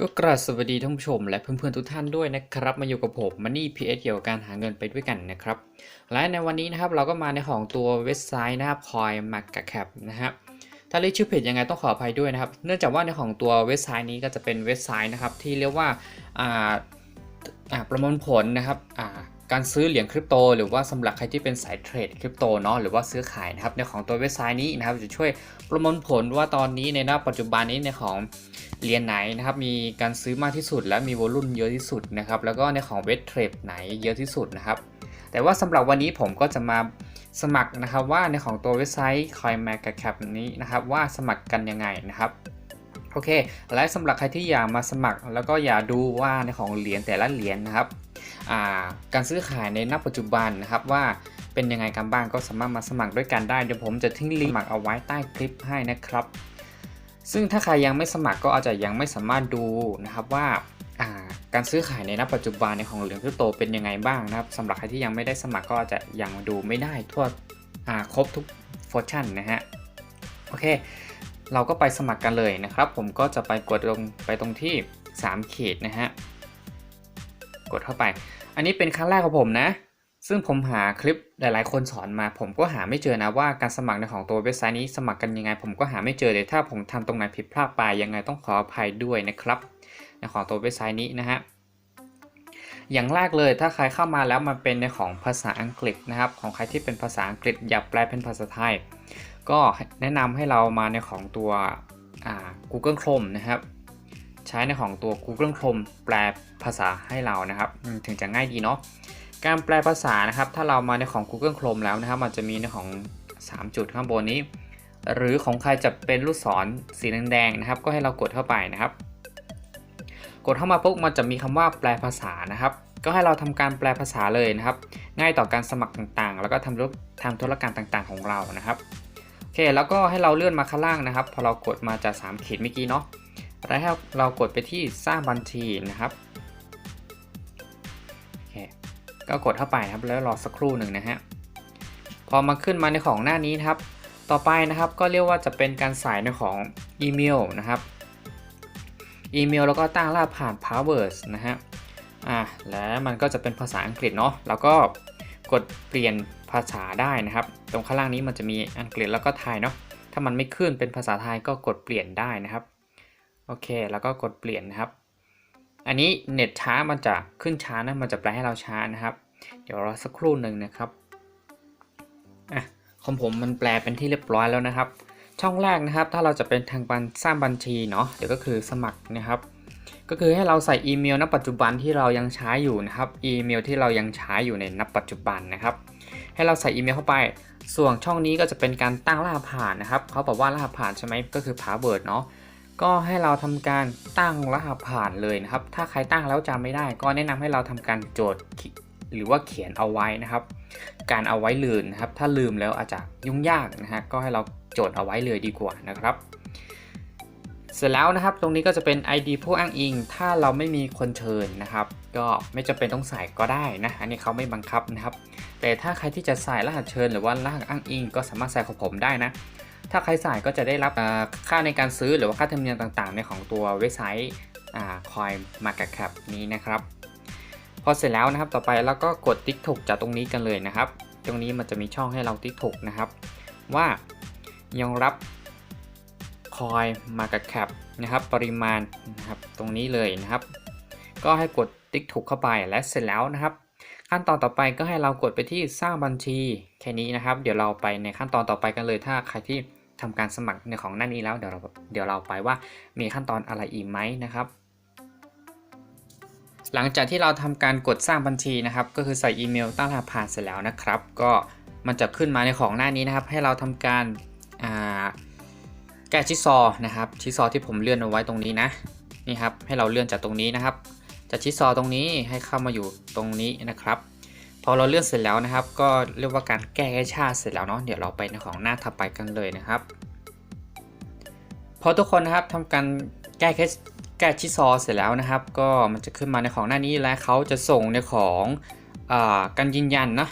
ก็กราบสวัสดีท่านผู้ชมและเพื่อนๆทุกท่านด้วยนะครับมาอยู่กับผมมันนี่พีเอสเกี่ยวกับการหาเงินไปด้วยกันนะครับและในวันนี้นะครับเราก็มาในของตัวเว็บไซต์นะครับคอยมักกะแคปนะครับถ้าเรียกชื่อเพจยังไงต้องขออภัยด้วยนะครับ เนื่องจากว่าในของตัวเว็บไซต์นี้ก็จะเป็นเว็บไซต์นะครับที่เรียกว่าอ่าอ่าประมวลผลนะครับอ่า การซื้อเหรียญคริปโต หรือว่าสำหรับใครที่เป็นสายเทรดคริปโตเนาะหรือว่าซื้อขายนะครับในของตัวเว็บไซต์นี้นะครับจะช่วยประมวลผลว่าตอนนี้ในหน้าปัจจุบันนี้ในของเหรียญไหนนะครับมีการซื้อมากที่สุด และมีวอลุ่มเยอะที่สุดนะครับแล้วก็ในของเว็บเทรดไหนเยอะที่สุดนะครับแต่ว่าสำหรับวันนี้ผมก็จะมาสมัครนะครับว่าในของตัวเว็บไซต์ CoinMarketCap นี้นะครับว่าสมัครกันยังไงนะครับ โอเค และสำหรับใครที่อยากมาสมัคร แล้วก็อยากดูว่าในของเหรียญแต่ละเหรียญนะครับการซื้อขายในณปัจจุบันนะครับว่าเป็นยังไงกันบ้างก็สามารถมาสมัครด้วยกันได้เดี๋ยวผมจะทิ้งลิงก์สมัครเอาไว้ใต้คลิปให้นะครับ ซึ่งถ้าใครยังไม่สมัครก็อาจจะยังไม่สามารถดูนะครับว่าการซื้อขายในณปัจจุบันในของเหรียญคริปโตเป็นยังไงบ้างนะครับสำหรับใครที่ยังไม่ได้สมัครก็อาจจะยังดูไม่ได้ทั่วครบทุกฟังก์ชันนะฮะโอเค เราก็ไปสมัครกันเลยนะครับ ผมก็จะไปกดลงไปตรงที่ 3 ขีดนะฮะ กดเข้าไป อันนี้เป็นครั้งแรกของผมนะ ซึ่งผมหาคลิปหลายๆ คนสอนมา ผมก็หาไม่เจอนะว่าการสมัครในของตัวเว็บไซต์นี้สมัครกันยังไง ผมก็หาไม่เจอเลยถ้าผมทำตรงไหนผิดพลาดไปยังไงต้องขออภัยด้วยนะครับในของตัวเว็บไซต์นี้นะฮะอย่างแรกเลยถ้าใครเข้ามาแล้วมันเป็นในของภาษาอังกฤษนะครับ ของใครที่เป็นภาษาอังกฤษอย่าแปลเป็นภาษาไทย ก็แนะนำให้เรามาในของตัว Google Chrome นะครับ ใช้ในของตัว Google Chrome แปลภาษาให้เรานะครับ ถึงจะง่ายดีเนาะการแปลภาษานะครับ ถ้าเรามาในของ Google Chrome แล้วนะครับ มันจะมีในของ 3 จุดข้างบนนี้ หรือของใครจะเป็นลูกศรสีแดงๆนะครับ ก็ให้เรากดเข้าไปนะครับ กดเข้ามาปุ๊บมันจะมีคำว่าแปลภาษานะครับ ก็ให้เราทำการแปลภาษาเลยนะครับ ง่ายต่อการสมัครต่างๆ แล้วก็ทำธุทำธุรการต่างๆ ของเรานะครับ เคแล้วก็ให้เราเลื่อนมาข้างล่างนะครับ พอเรากดมาจาก3ขีดเมื่อกี้เนาะแล้วให้เรากดไปที่สร้างบัญชีนะครับโอเคก็กดเข้าไปครับแล้วรอสักครู่หนึ่งนะฮะพอมาขึ้นมาในของหน้านี้นะครับ ต่อไปนะครับก็เรียกว่าจะเป็นการใส่ในของอีเมลนะครับอีเมลแล้วก็ตั้งรหัสผ่าน password นะฮะอ่าแล้วมันก็จะเป็นภาษาอังกฤษเนาะแล้วก็ กดเปลี่ยนภาษาได้นะครับ ตรงข้างล่างนี้มันจะมีอังกฤษแล้วก็ไทยเนาะถ้ามันไม่ขึ้นเป็นภาษาไทยก็กดเปลี่ยนได้นะครับโอเคแล้วก็กดเปลี่ยนนะครับ อันนี้เน็ตช้ามันจะขึ้นช้านะมันจะแปลให้เราช้านะครับ เดี๋ยวรอสักครู่หนึ่งนะครับอะของผมมันแปลเป็นที่เรียบร้อยแล้วนะครับ ช่องแรกนะครับ ถ้าเราจะเป็นทางการสร้างบัญชีเนาะเดี๋ยวก็คือสมัครนะครับ ก็คือให้เราใส่อีเมลณปัจจุบันที่เรายังใช้อยู่นะครับ อีเมลที่เรายังใช้อยู่ในณปัจจุบันนะครับ ให้เราใส่อีเมลเข้าไป ส่วนช่องนี้ก็จะเป็นการตั้งรหัสผ่านนะครับ เขาบอกว่ารหัสผ่านใช่ไหมก็คือ password เนาะ ก็ให้เราทำการตั้งรหัสผ่านเลยนะครับ ถ้าใครตั้งแล้วจำไม่ได้ ก็แนะนำให้เราทำการโจทย์หรือว่าเขียนเอาไว้นะครับ การเอาไว้ลืมนะครับ ถ้าลืมแล้วอาจจะยุ่งยากนะฮะ ก็ให้เราโจทย์เอาไว้เลยดีกว่านะครับ เสร็จแล้วนะครับตรงนี้ก็จะเป็น ID ผู้อ้างอิง ถ้าเราไม่มีคนเชิญนะครับ ก็ไม่จำเป็นต้องใส่ก็ได้นะ อันนี้เขาไม่บังคับนะครับ แต่ถ้าใครที่จะใส่รหัสเชิญ หรือว่ารหัสอ้างอิง ก็สามารถใส่ของผมได้นะ ถ้าใครใส่ก็จะได้รับค่าในการซื้อหรือว่าค่าธรรมเนียมต่างๆ ในของตัวเว็บไซต์คอยมาร์กแคปนี้นะครับ พอเสร็จแล้วนะครับต่อไปเราก็กดติ๊กถูกจากตรงนี้กันเลยนะครับ ตรงนี้มันจะมีช่องให้เราติ๊กถูกนะครับ ว่ายังรับ คอยมาร์กแคปนะครับ ปริมาณนะครับตรงนี้เลยนะครับ ก็ให้กดติ๊กถูกเข้าไปและเสร็จแล้วนะครับ ขั้นตอนต่อไปก็ให้เรากดไปที่สร้างบัญชีแค่นี้นะครับ เดี๋ยวเราไปในขั้นตอนต่อไปกันเลย ถ้าใครที่ทำการสมัครในของหน้านี้แล้วเดี๋ยวเราเดี๋ยวเราไปว่ามีขั้นตอนอะไรอีกไหมนะครับหลังจากที่เราทำการกดสร้างบัญชีนะครับ ก็คือใส่อีเมลตั้งรหัสผ่านเสร็จแล้วนะครับ ก็มันจะขึ้นมาในของหน้านี้นะครับ ให้เราทำการ แก้ชิซอนะครับชิซอที่ผมเลื่อนเอาไว้ตรงนี้นะนี่ครับให้เราเลื่อนจากตรงนี้นะครับ จากชิซอตรงนี้ให้เข้ามาอยู่ตรงนี้นะครับ พอเราเลื่อนเสร็จแล้วนะครับ ก็เรียกว่าการแก้ชาติเสร็จแล้วเนาะเดี๋ยวเราไปในของหน้าถัดไปกันเลยนะครับ พอทุกคนนะครับทำการแก้แค่แก้ชิซอเสร็จแล้วนะครับ ก็มันจะขึ้นมาในของหน้านี้และเขาจะส่งในของอการยืนยันนะ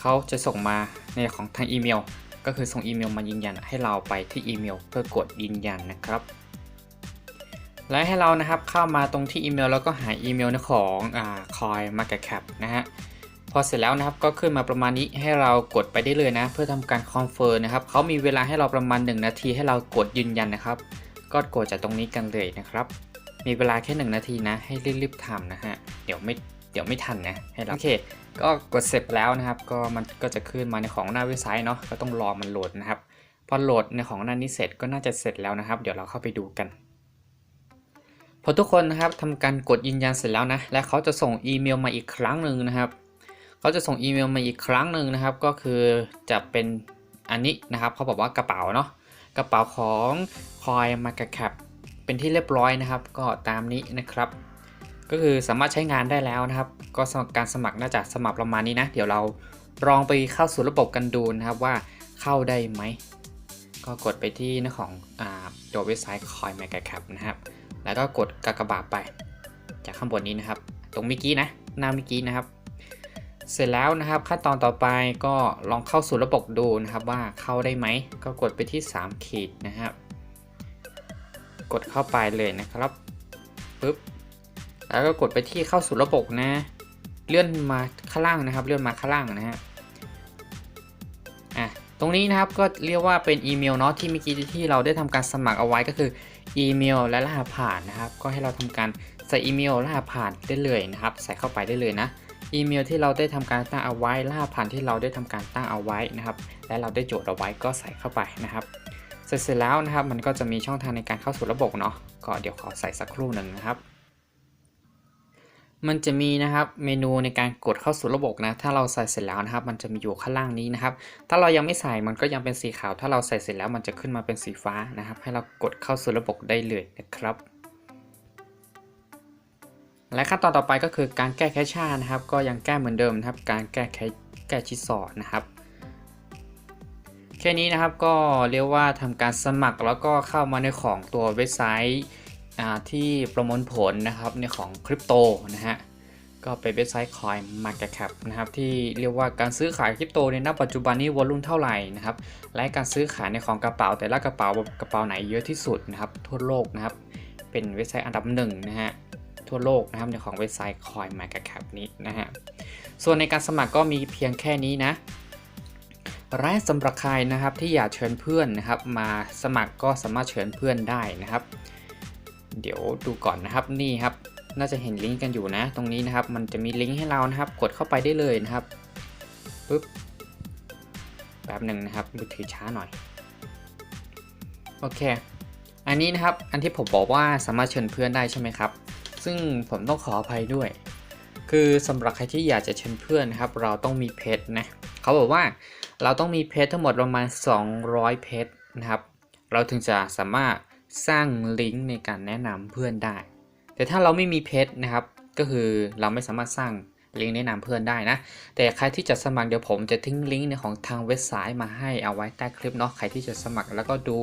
เขาจะส่งมาในของทางอีเมล ก็คือส่งอีเมลมายืนยันให้เราไปที่อีเมล เพื่อกดยืนยันนะครับ และให้เรานะครับเข้ามาตรงที่อีเมลแล้วก็หาอีเมลของอ่า Coin Market Cap นะฮะพอเสร็จแล้วนะครับก็ขึ้นมาประมาณนี้ให้เรากดไปได้เลยนะ เพื่อทำการคอนเฟิร์มนะครับเขามีเวลาให้เราประมาณ 1 นาทีให้เรากดยืนยันนะครับ ก็กดจากตรงนี้กันเลยนะครับ มีเวลาแค่ 1 นาทีนะ ให้รีบๆทำนะฮะเดี๋ยวไม่ เดี๋ยวไม่ทันนะให้เราโอเค ก็กดเสร็จแล้วนะครับ ก็มันก็จะขึ้นมาในของหน้าเว็บไซต์เนาะก็ต้องรอมันโหลดนะครับพอโหลดในของหน้านี้เสร็จก็น่าจะเสร็จแล้วนะครับ เดี๋ยวเราเข้าไปดูกันพอทุกคนนะครับทำการกดยืนยันเสร็จแล้วนะและเขาจะส่งอีเมลมาอีกครั้งหนึ่งนะครับเขาจะส่งอีเมลมาอีกครั้งหนึ่งนะครับ ก็คือจะเป็นอันนี้นะครับเขาบอกว่ากระเป๋าเนาะกระเป๋าของ Coin Market Cap เป็นที่เรียบร้อยนะครับ ก็ตามนี้นะครับ ก็คือสามารถใช้งานได้แล้วนะครับ ก็สำหรับการสมัครน่าจะสมัครประมาณนี้นะ เดี๋ยวเราลองไปเข้าสู่ระบบกันดูนะครับว่าเข้าได้ไหม ก็กดไปที่หน้าของอตัวเว็บไซต์ Coin Market Cap นะครับ แล้วก็กดกากบาทไป จากข้างบนนี้นะครับ ตรงเมื่อกี้นะหน้าเมื่อกี้นะครับ เสร็จแล้วนะครับขั้นตอนต่อไปก็ลองเข้าสู่ระบบดูนะครับว่าเข้าได้ไหม ก็กดไปที่3ขีดนะครับ กดเข้าไปเลยนะครับปึ๊บ แล้วก็กดไปที่เข้าสู่ระบบนะ เลื่อนมาข้างล่างนะครับ เลื่อนมาข้างล่างนะฮะอะตรงนี้นะครับก็เรียกว่าเป็นอีเมลเนาะที่เมื่อกี้ที่เราได้ทำการสมัครเอาไว้ก็คืออีเมลและรหัสผ่านนะครับ ก็ให้เราทำการใส่อีเมลรหัสผ่านได้เลยนะครับ ใส่เข้าไปได้เลยนะอีเมลที่เราได้ทำการตั้งเอาไว้รหัสผ่านที่เราได้ทำการตั้งเอาไว้นะครับ และเราได้โจทย์เอาไว้ก็ใส่เข้าไปนะครับ เสร็จแล้วนะครับมันก็จะมีช่องทางในการเข้าสู่ระบบเนาะก็เดี๋ยวขอใส่สักครู่หนึ่งนะครับ มันจะมีนะครับเมนูในการกดเข้าสู่ระบบนะ ถ้าเราใส่เสร็จแล้วนะครับ มันจะมีอยู่ข้างล่างนี้นะครับ ถ้าเรายังไม่ใส่มันก็ยังเป็นสีขาว ถ้าเราใส่เสร็จแล้วมันจะขึ้นมาเป็นสีฟ้านะครับ ให้เรากดเข้าสู่ระบบได้เลยนะครับ และขั้นตอนต่อไปก็คือการแก้แคชชานะครับ ก็ยังแก้เหมือนเดิมนะครับ การแก้แคแก้ชิดสอดนะครับแค่นี้นะครับก็เรียกว่าทำการสมัครแล้วก็เข้ามาในของตัวเว็บไซต์ ที่ประมวลผลนะครับในของคริปโตนะฮะก็เป็นเว็บไซต์ Coin Market Cap นะครับที่เรียกว่าการซื้อขายคริปโตในณปัจจุบันนี้วอลุ่มเท่าไหร่นะครับและการซื้อขายในของกระเป๋า แต่ละกระเป๋ากระเป๋าไหนเยอะที่สุดนะครับทั่วโลกนะครับเป็นเว็บไซต์อันดับหนึ่งนะฮะทั่วโลกนะครับในของเว็บไซต์ Coin Market Cap นี้นะฮะส่วนในการสมัครก็มีเพียงแค่นี้นะและสำหรับใครนะครับที่อยากเชิญเพื่อนนะครับมาสมัครก็สามารถเชิญเพื่อนได้นะครับ เดี๋ยวดูก่อนนะครับนี่ครับ น่าจะเห็นลิงก์กันอยู่นะ ตรงนี้นะครับ มันจะมีลิงก์ให้เรานะครับ กดเข้าไปได้เลยนะครับปึ๊บแป๊บหนึ่งนะครับมือถือช้าหน่อยโอเค อันนี้นะครับอันที่ผมบอกว่าสามารถเชิญเพื่อนได้ใช่ไหมครับ ซึ่งผมต้องขออภัยด้วย คือสำหรับใครที่อยากจะเชิญเพื่อนนะครับ เราต้องมีเพจนะเขาบอกว่าเราต้องมีเพจทั้งหมดประมาณ 200 เพจนะครับ เราถึงจะสามารถ สร้างลิงก์ในการแนะนำเพื่อนได้ แต่ถ้าเราไม่มีเพจนะครับ ก็คือเราไม่สามารถสร้างลิงก์แนะนำเพื่อนได้นะ แต่ใครที่จะสมัครเดี๋ยวผมจะทิ้งลิงก์ในของทางเว็บไซต์มาให้เอาไว้ใต้คลิปเนาะ ใครที่จะสมัครแล้วก็ดู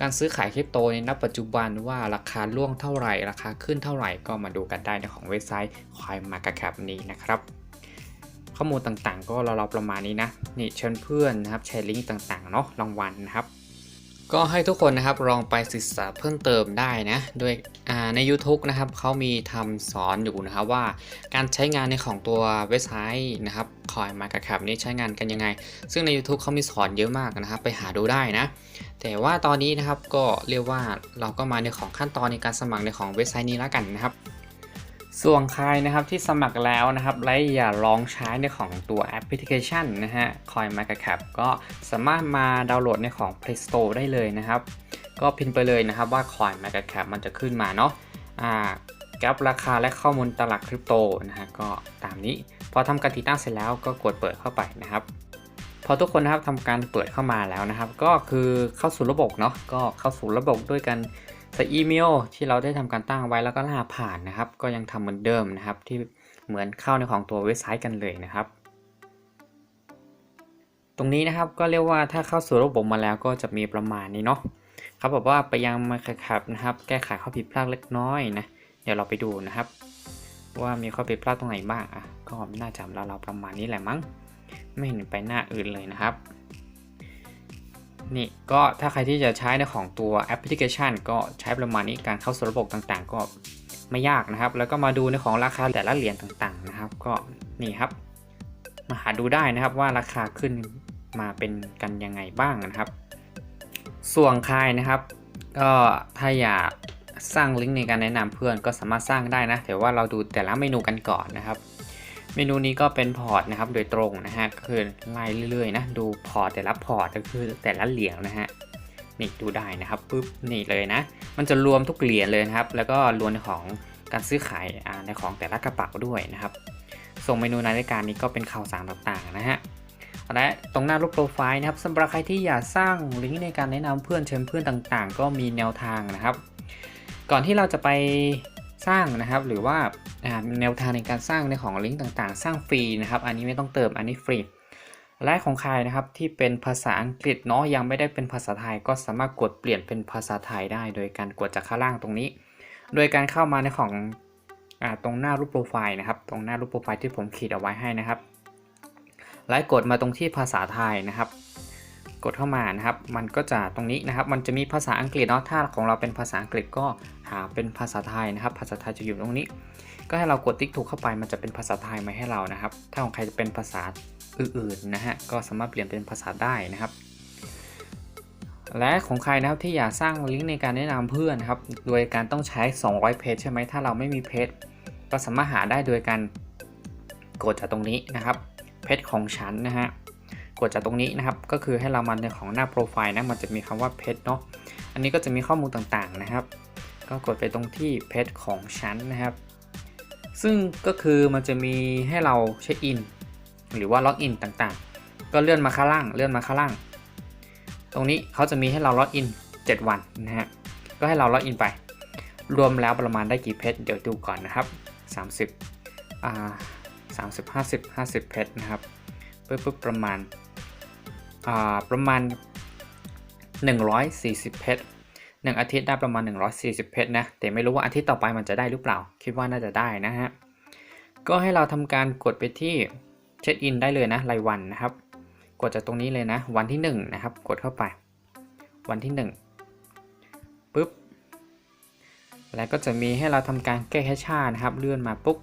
การซื้อขายคริปโตในณปัจจุบันว่าราคาล่วงเท่าไหร่ ราคาขึ้นเท่าไหร่ก็มาดูกันได้ในของเว็บไซต์ CoinMarketCap นี้นะครับ ข้อมูลต่างๆ ก็เราๆประมาณนี้นะ นี่เชิญเพื่อนนะครับแชร์ลิงก์ต่างๆเนาะรางวัลนะครับ ก็ให้ทุกคนนะครับลองไปศึกษาเพิ่มเติมได้นะโดยใน YouTube นะครับเขามีทำสอนอยู่นะครับว่าการใช้งานในของตัวเว็บไซต์นะครับ Coin Market Cap นี้ใช้งานกันยังไง ซึ่งใน YouTube เขามีสอนเยอะมากนะครับ ไปหาดูได้นะ แต่ว่าตอนนี้นะครับก็เรียกว่าเราก็มาในของขั้นตอนในการสมัครในของเว็บไซต์นี้แล้วกันนะครับ ส่วนใครนะครับที่สมัครแล้วนะครับและอย่าลองใช้ในของตัวแอปพลิเคชันนะฮะ Coin Market Cap ก็สามารถมาดาวน์โหลดในของ Play Store ได้เลยนะครับ ก็พิมพ์ไปเลยนะครับว่า Coin Market Cap มันจะขึ้นมาเนาะอ่าแกปราคาและข้อมูลตลาดคริปโตนะฮะก็ตามนี้ พอทำการติดตั้งเสร็จแล้วก็กดเปิดเข้าไปนะครับ พอทุกคนนะครับทำการเปิดเข้ามาแล้วนะครับ ก็คือเข้าสู่ระบบเนาะก็เข้าสู่ระบบด้วยกัน ใส่อีเมลที่เราได้ทำการตั้งไว้แล้วก็รหัสผ่านนะครับ ก็ยังทำเหมือนเดิมนะครับ ที่เหมือนเข้าในของตัวเว็บไซต์กันเลยนะครับ ตรงนี้นะครับก็เรียกว่าถ้าเข้าสู่ระบบมาแล้วก็จะมีประมาณนี้เนาะเขาบอกว่าไปยังมาคับนะครับ แก้ไขข้อผิดพลาดเล็กน้อยนะเดี๋ยวเราไปดูนะครับ ว่ามีข้อผิดพลาดตรงไหนบ้างอะก็น่าจะเราเราประมาณนี้แหละมั้ง ไม่เห็นไปหน้าอื่นเลยนะครับ นี่ก็ถ้าใครที่จะใช้ในของตัวแอปพลิเคชัน ก็ใช้ประมาณนี้การเข้าสู่ระบบต่างๆ ก็ไม่ยากนะครับ แล้วก็มาดูในของราคาแต่ละเหรียญต่างๆนะครับ ก็นี่ครับ มาหาดูได้นะครับว่าราคาขึ้นมาเป็นกันยังไงบ้างนะครับ ส่วนใครนะครับ ก็ถ้าอยากสร้างลิงก์ในการแนะนำเพื่อนก็สามารถสร้างได้นะแต่ว่าเราดูแต่ละเมนูกันก่อนนะครับ เมนูนี้ก็เป็นพอร์ตนะครับ โดยตรงนะฮะก็คือไล่เรื่อยๆนะดูพอร์ตแต่ละพอร์ตก็คือแต่ละเหรียญนะฮะนี่ดูได้นะครับปุ๊บนี่เลยนะ มันจะรวมทุกเหรียญเลยนะครับ แล้วก็รวมในของการซื้อขายในของแต่ละกระเป๋าด้วยนะครับ ส่งเมนูในรายการนี้ก็เป็นข่าวสารต่างๆนะฮะและตรงหน้ารูปโปรไฟล์นะครับสำหรับใครที่อยากสร้างลิงก์ในการแนะนำเพื่อนเชิญเพื่อนต่างๆ ก็มีแนวทางนะครับ ก่อนที่เราจะไป สร้างนะครับ หรือว่าแนวทางในการสร้างในของลิงก์ต่างๆ สร้างฟรีนะครับ อันนี้ไม่ต้องเติมอันนี้ฟรีและของใครนะครับที่เป็นภาษาอังกฤษเนาะยังไม่ได้เป็นภาษาไทยก็สามารถกดเปลี่ยนเป็นภาษาไทยได้ โดยการกดจากข้างล่างตรงนี้ โดยการเข้ามาในของอตรงหน้ารูปโปรไฟล์นะครับ ตรงหน้ารูปโปรไฟล์ที่ผมขีดเอาไว้ให้นะครับ และกดมาตรงที่ภาษาไทยนะครับ กดเข้ามานะครับ มันก็จะตรงนี้นะครับ มันจะมีภาษาอังกฤษเนาะ ถ้าของเราเป็นภาษาอังกฤษก็หาเป็นภาษาไทยนะครับ ภาษาไทยจะอยู่ตรงนี้ ก็ให้เรากดติ๊กถูกเข้าไป มันจะเป็นภาษาไทยมาให้เรานะครับ ถ้าของใครจะเป็นภาษาอื่นๆนะฮะ ก็สามารถเปลี่ยนเป็นภาษาได้นะครับและของใครนะครับที่อยากสร้างลิงก์ในการแนะนำเพื่อนนะครับ โดยการต้องใช้ 200 เพจใช่ไหมถ้าเราไม่มีเพจก็สามารถหาได้โดยการกดจากตรงนี้นะครับ เพจของฉันนะฮะ กดจากตรงนี้นะครับ ก็คือให้เรามาในของหน้าโปรไฟล์นะ มันจะมีคำว่าเพจเนาะ อันนี้ก็จะมีข้อมูลต่างๆนะครับ ก็กดไปตรงที่เพจของฉันนะครับ ซึ่งก็คือมันจะมีให้เราเช็คอินหรือว่าล็อกอินต่างๆ ก็เลื่อนมาข้างล่าง เลื่อนมาข้างล่าง ตรงนี้เขาจะมีให้เราล็อกอิน 7 วันนะฮะ ก็ให้เราล็อกอินไป รวมแล้วประมาณได้กี่เพจเดี๋ยวดูก่อนนะครับ 30อ่า30 50 50 เพจนะครับปึ๊บปึ๊บประมาณ ประมาณ 140 เพจหนึ่งอาทิตย์ได้ประมาณ 140 เพจนะ แต่ไม่รู้ว่าอาทิตย์ต่อไปมันจะได้หรือเปล่า คิดว่าน่าจะได้นะฮะ ก็ให้เราทำการกดไปที่เช็คอินได้เลยนะรายวันนะครับ กดจากตรงนี้เลยนะ วันที่1นะครับ กดเข้าไป วันที่1ปุ๊บ แล้วก็จะมีให้เราทำการแก้แคชชานะครับ เลื่อนมาปุ๊บ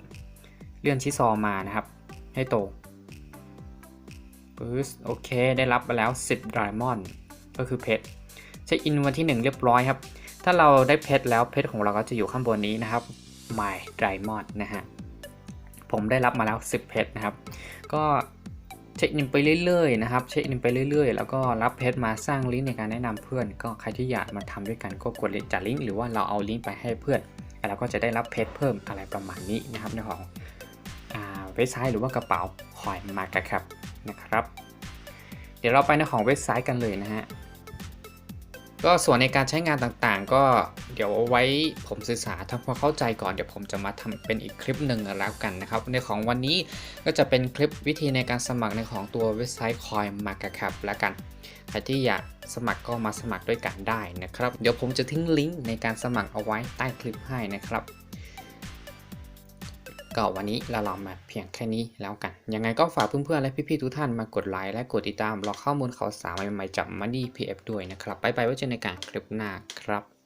เลื่อนชิซอมานะครับ ให้โต ปึ๊บโอเค ได้รับไปแล้ว 10 d ดมอนด์ก็คือเพชรเช็คอินวันที่ 1 เรียบร้อยครับ ถ้าเราได้เพชรแล้วเพชรของเราก็จะอยู่ข้างบนนี้นะครับ My Diamond นะฮะ ผมได้รับมาแล้ว 10 เพชรนะครับ ก็เช็คอินไปเรื่อยๆนะครับ เช็คอินไปเรื่อยๆ แล้วก็รับเพชรมาสร้างลิงก์ในการแนะนำเพื่อน ก็ใครที่อยากมาทำด้วยกันก็กดจากลิงก์หรือว่าเราเอาลิงก์ไปให้เพื่อน แล้วก็จะได้รับเพชรเพิ่มอะไรประมาณนี้นะครับในของ เว็บไซต์หรือว่ากระเป๋าคอยมากครับนะครับ เดี๋ยวเราไปในของเว็บไซต์กันเลยนะฮะ ก็ส่วนในการใช้งานต่างๆ ก็เดี๋ยวเอาไว้ผมศึกษาทำความเข้าใจก่อนเดี๋ยวผมจะมาทำเป็นอีกคลิปหนึ่งแล้วกันนะครับ ในของวันนี้ก็จะเป็นคลิปวิธีในการสมัครในของตัวเว็บไซต์ Coin Market Cap แล้วกันใครที่อยากสมัครก็มาสมัครด้วยกันได้นะครับ เดี๋ยวผมจะทิ้งลิงก์ในการสมัครเอาไว้ใต้คลิปให้นะครับ ก็วันนี้เราลองมาเพียงแค่นี้แล้วกัน ยังไงก็ฝากเพื่อนๆและพี่ๆทุกท่านมากดไลค์และกดติดตามรอข้อมูลข่าวสารใหม่ๆจาก Money PF ด้วยนะครับไปไปไว้เจอในการคลิปหน้าครับ